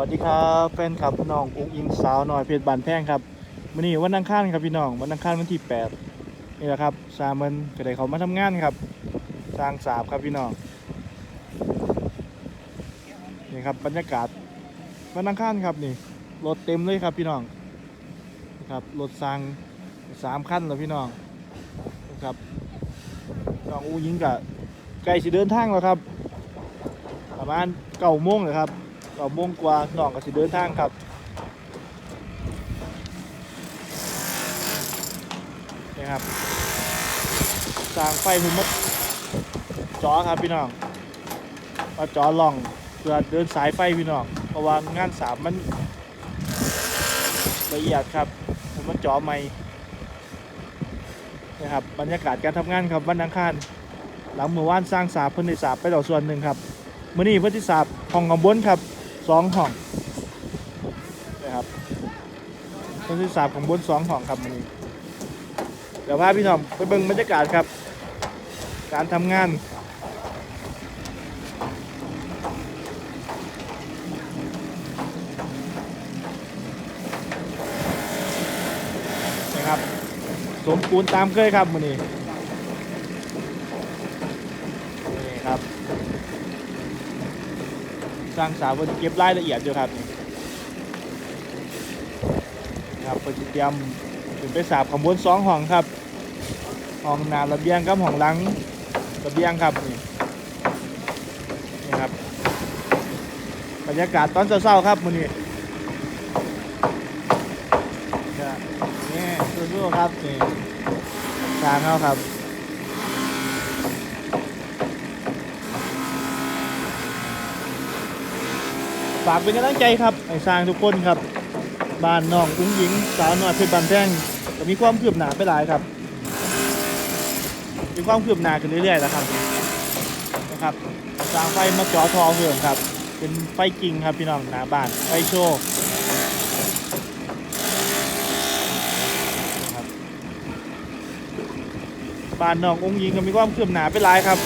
สวัสดีครับแฟนคลับน้องอุ้งอิงสาวหน่อยเพชรบานแพงครับวันนี้วันอังคารครับพี่น้องวันอังคารวันที่8นี่แหละครับสามมันก็ได้เขามาทำงานครับสร้างสาบครับพี่น้องนี่ครับบรรยากาศวันอังคารครับนี่รถเต็มเลยครับพี่น้องครับรถสร้างสามคันแล้วพี่น้องนะครับน้องอุ้งอิงกับใกลสิเดินทางแล้วครับ ประมาณเก้าโมงเลยครับ ก็โมงกว่าน้องก็สิเดินทางครับนี่ครับสร้างไฟหุ่มัดจอครับพี่น้องมาจอล่องเพื่อเดินสายไฟพี่น้องเพราะว่างานสามมันละเอียดครับผมมันจอใหม่นะครับบรรยากาศการทำงานครับวันอังคารหลังเมื่อวานสร้างสาบเพิ่นได้สาบไปแล้วส่วนหนึ่งครับมื้อนี้เพิ่นสิสาบห้องข้างบนครับ สองห้องนะครับต้นที่สามของบนสองห้องครับวันนี้เดี๋ยวพาพี่น้องไปเบิ่งบรรยากาศครับ การทำงานนะครับ สมปูนตามเคยครับวันนี้นี่ครับ สร้างสาวเพิ่นเก็บรายละเอียดอยู่ครับครับเพิ่นเตรียมถึงไปสาบขบวนสองห้องครับห้องหน้าระเบียงกับห้องหลังระเบียงครับนี่นี่ครับบรรยากาศตอนเช้าๆครับมื้อนี้นี่สู้ๆครับนี่สร้างเอาครับ ฝากเป็นกำลังใจครับให้สร้างทุกคนครับบ้านน้องอุ้งหญิง สาวน้อยเพชรบานแท่งก็มีความคืบหน้าไปหลายครับมีความคืบหน้าขึ้นเรื่อยๆแล้วครับนะครับสร้างไฟมาจ่อทอเพิ่มครับ เป็นไฟจริงครับพี่น้องหน้าบ้านไฟโชว์นะครับบ้านน้ององหญิงก็มีความคืบหน้าไปหลายครับ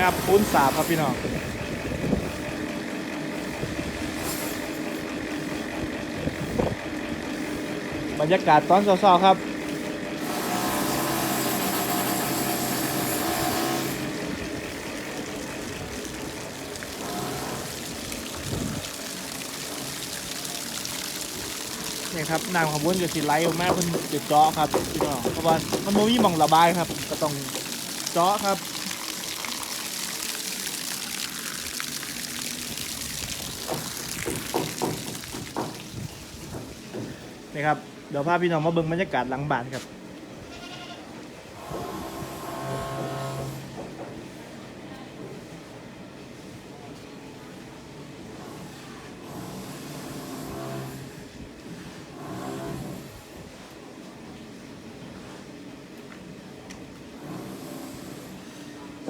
นะครับปูนสาบครับพี่น้องบรรยากาศตอนเช้าๆครับนี่ครับน้ำของบนจะสีไหลออกมาเพิ่นจะเจาะครับพี่น้องเพราะว่ามันบ่มีหม่องระบายครับ ก็ต้องเจาะครับ นี่ครับ เดี๋ยวพาพี่น้องมาเบิ่งบรรยากาศหลังบ้านครับ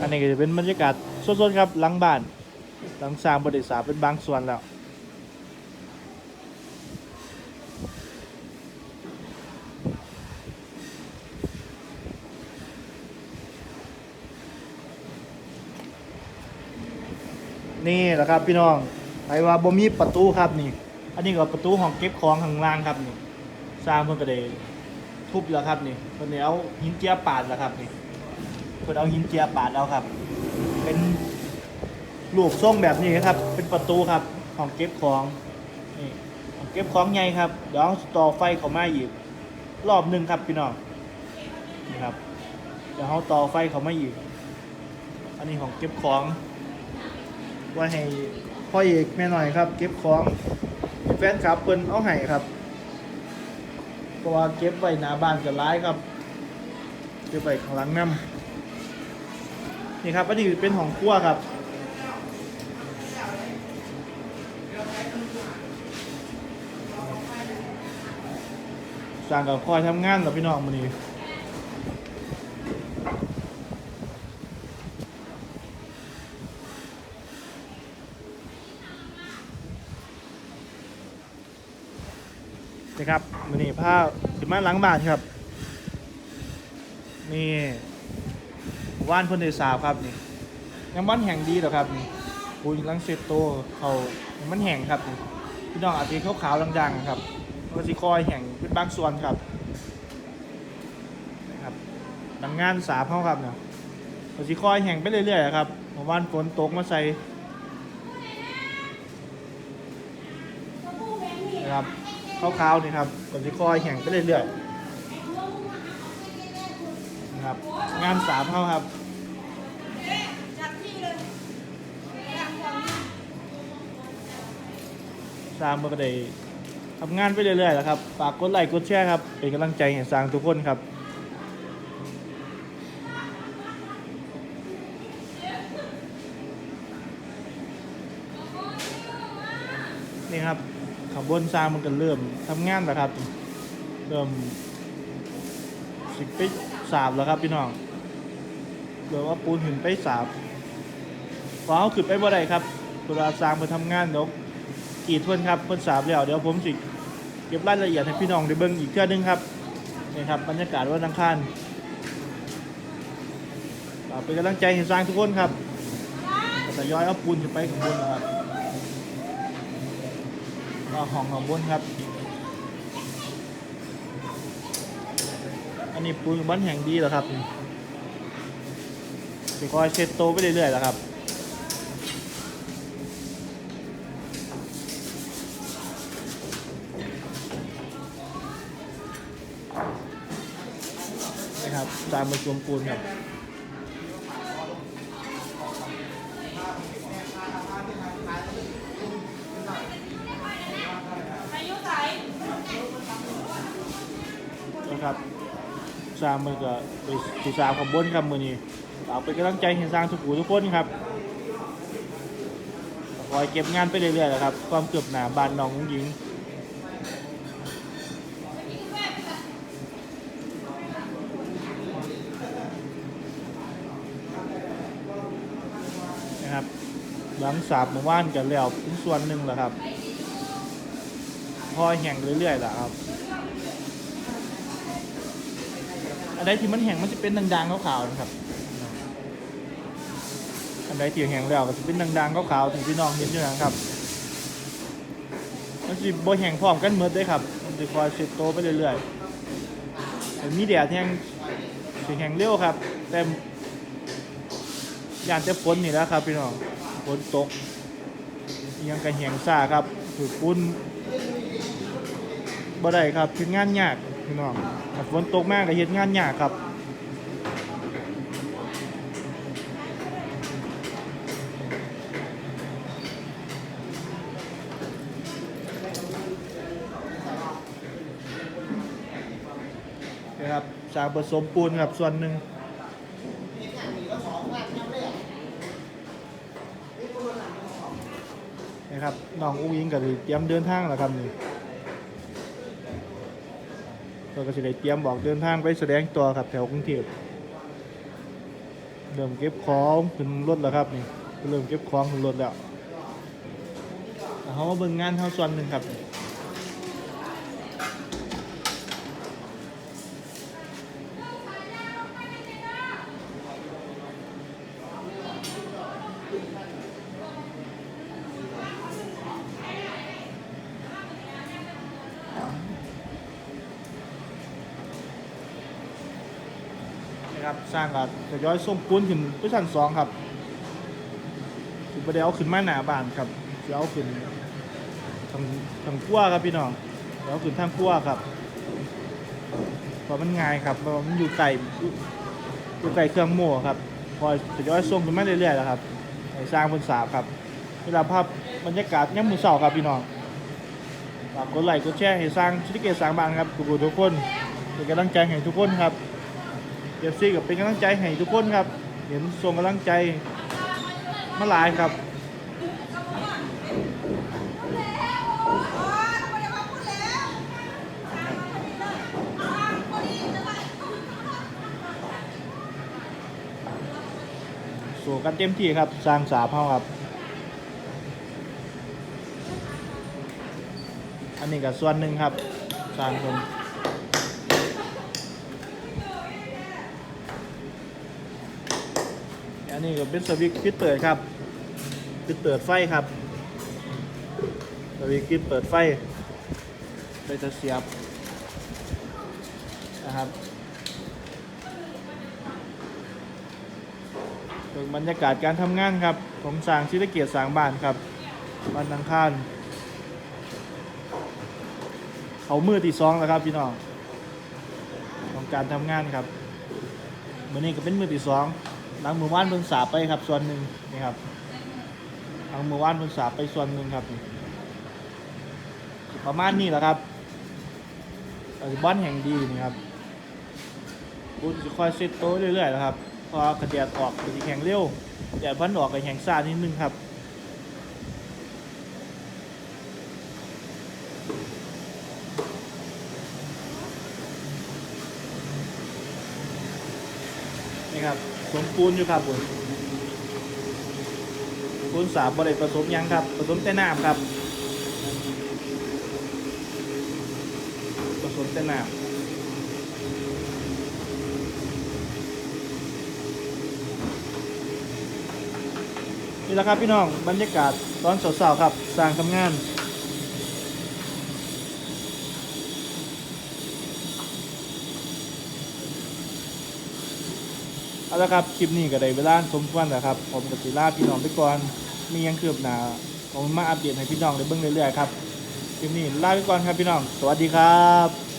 อันนี้ก็จะเป็นบรรยากาศสดๆครับหลังบ้านหลังสร้างบริษัทเป็นบางส่วนแล้ว นี่แหละครับพี่น้องไปว่าบ่มีประตูครับนี่ อันนี้ก็ประตูห้องเก็บของข้างล่างครับนี่ สร้างเพิ่นก็ได้ทุบแล้วครับนี่เพิ่นเอาหินเจียปาดแล้วครับนี่เพิ่นเอาหินเจียปาดแล้วครับ เป็นรูปทรงแบบนี้ครับ เป็นประตูครับห้องเก็บของนี่ห้องเก็บของใหญ่ครับเดี๋ยวเอาต่อไฟเข้ามาอีกรอบหนึ่งครับพี่น้องนี่ครับเดี๋ยวเอาต่อไฟเข้ามาอีกอันนี้ของเก็บของ ไว้ให้พ่อเอกแม่หน่อยครับ เก็บของแฟนครับเพิ่นเอาให้ครับเพราะว่าเก็บไว้หน้าบ้านจะร้ายครับเก็บไว้ข้างหลังน้ำนี่ครับอันนี้เป็นของครัวครับสั่งกับคอยทำงานกับพี่น้องมื้อนี้ นะครับมือนี่ผ้าสิมาหลังบานครับ นี่ว่านพนได้สาบครับนี่ยังมันแห้งดีหรอครับนี่ปูนลังเซตโตเขามันแห้งครับนี่พี่น้องอาจจะขาวๆดังๆครับก็สิคอยแห้งเป็นบางส่วนครับนะครับดังงานสาบเขาครับเนี่ยก็สิคอยแห้งไปเรื่อยๆครับเมื่อวานฝนตกมาใส่นะครับ ขาวๆนี่ครับก็สิคอยแห้งไปเรื่อยๆนะครับ งานสาบเขาครับสร้างเมื่อก็ได้ทำงานไปเรื่อยๆแล้วครับ ฝากกดไลค์กดแชร์ครับ เป็นกำลังใจให้สร้างทุกคนครับนี่ครับ ขบวนสร้างมันก็เริ่มทำงานแล้วครับ เริ่มสิไปสาบแล้วครับพี่น้องเดี๋ยวว่าปูนหินไปสาบพอเขาขึ้นไปบ่ได้ครับเวลาสร้างมาทำงานเดี๋ยวกี่ทวนครับเพิ่นสามแล้วเดี๋ยวผมสิเก็บรายละเอียดให้พี่น้องได้เบิ่งอีกเทื่อนึงครับนี่ครับบรรยากาศวันอังคารเป็นกำลังใจให้สร้างทุกคนครับแต่ย้อยเอาปูนขึ้นไปข้างบนนะครับ ก็ห้องข้างบนครับ อันนี้ปูนบ้านแห่งดีแล้วครับนี่สิคอยเช็ดโตไปเรื่อยๆแล้วครับนะครับตามมาชมปูนครับ อายุไหน นะครับ สร้างมือก็ไปสื่อสารขบวนครับมือนี้เอาเป็นกำลังใจให้สร้างทุกูทุกคนครับคอยเก็บงานไปเรื่อยๆนะครับ ความเกือบหนาบานน้องหญิงนะครับหลังสาบหมู่บ้านกันแล้วเป็นส่วนหนึ่งแหละครับ พอแห่งเรื่อยๆแหละครับ อันใดที่มันแห้งมันจะเป็นด่างๆขาวๆนะครับอันใดที่แห้งแล้วก็จะเป็นด่างๆขาวๆที่พี่น้องเห็นอยู่นะครับมันจะบ่แห้งพร้อมกันหมดเลยครับมันจะคอยเซตโตไปเรื่อยๆแต่มีแดดแห้งสิแห้งเร็วครับ แต่ยานจะฝนนี่แล้วครับพี่น้องฝนตก ยังกระแหงซ่าครับถือปุ้นบ่ได้ครับเฮ็ดงานยาก พี่น้องถ้าฝนตกมากก็เฮ็ดงานยากครับนะครับสางผสมปูนครับส่วนหนึ่งนะครับน้องอุ้งยิงก็สิเตรียมเดินทางแล้วครับนี่ เราก็จะได้เตรียมบอกเดินทางไปแสดงตัวครับแถวกรุงเทพเริ่มเก็บของขึ้นรถแล้วครับนี่เริ่มเก็บของขึ้นรถแล้วเขาเบิ่งงานเท่าส่วนหนึ่งครับ นะครับสร้างกับจะย้อยส้มปูนขึ้นไปชั้นสองครับถึงประเดี๋ยวเอาขึ้นมาหนาบานครับเดี๋ยวเอาขึ้นทางทางขั้วครับพี่น้องเดี๋ยวเอาขึ้นทางขั้วครับเพราะมันง่ายครับเพราะว่ามันอยู่ไกลอยู่ไกลเครื่องโม่ครับพอจะย้อยส้มขึ้นมาเรื่อยๆแล้วครับสร้างบนสาบครับเวลาภาพบรรยากาศย่ำมือเสาครับพี่น้องฝากกดไลค์กดแชร์ให้สร้างชิติเกตสร้างบ้านครับทุกคนทุกคนเป็นกำลังใจให้ทุกคนครับ เอฟซีกับเป็นกำลังใจให้ทุกคนครับ เห็นส่งกำลังใจมาหลายครับสู่กันเต็มที่ครับ สร้างสาเฮาครับ อันนี้ก็ส่วนหนึ่งครับ สร้างคน นนี้ก็เป็นสวิตช์ปิดเปิดครับปิดเปิดไฟครับสวิตช์ปิดเปิดไฟไปจะเสียบนะครับเป็นบรรยากาศการทำงานครับของสร้างชิตเกียรติสร้างบ้านครับบ้านนังคานเขามือที่สองแล้วครับพี่น้องของการทำงานครับมือนี้ก็เป็นมือที่สอง หลังมือว่านเพิ่งสาไปครับ ส่วนหนึ่งนี่ครับหลังมือว่านเพิ่งสาไปส่วนหนึ่งครับ ประมาณนี้แหละครับบ้านแห่งดีนี่ครับกูจะคอยเซตโต้เรื่อยๆนะครับ พอกระเดียดออกจะแข่งเร็วแดดพันออกกระแข่งซ่านิดนึงครับ นี่ครับสมปูนอยู่ครับผมปูนสาบบริผสมยังครับ ผสมแต่น้ำครับ ผสมแต่น้ำนี่แหละครับพี่น้องบรรยากาศตอนสาวๆครับสร้างทำงาน เอาละครับ คลิปนี้ก็ได้เวลาสมควรแล้วครับ ผมกับศิลาพี่น้องไปก่อน มียังคืบหน้าผมมาอัปเดตให้พี่น้องได้เบิ่งเรื่อยๆครับ คลิปนี้ลาไปก่อนครับพี่น้อง สวัสดีครับ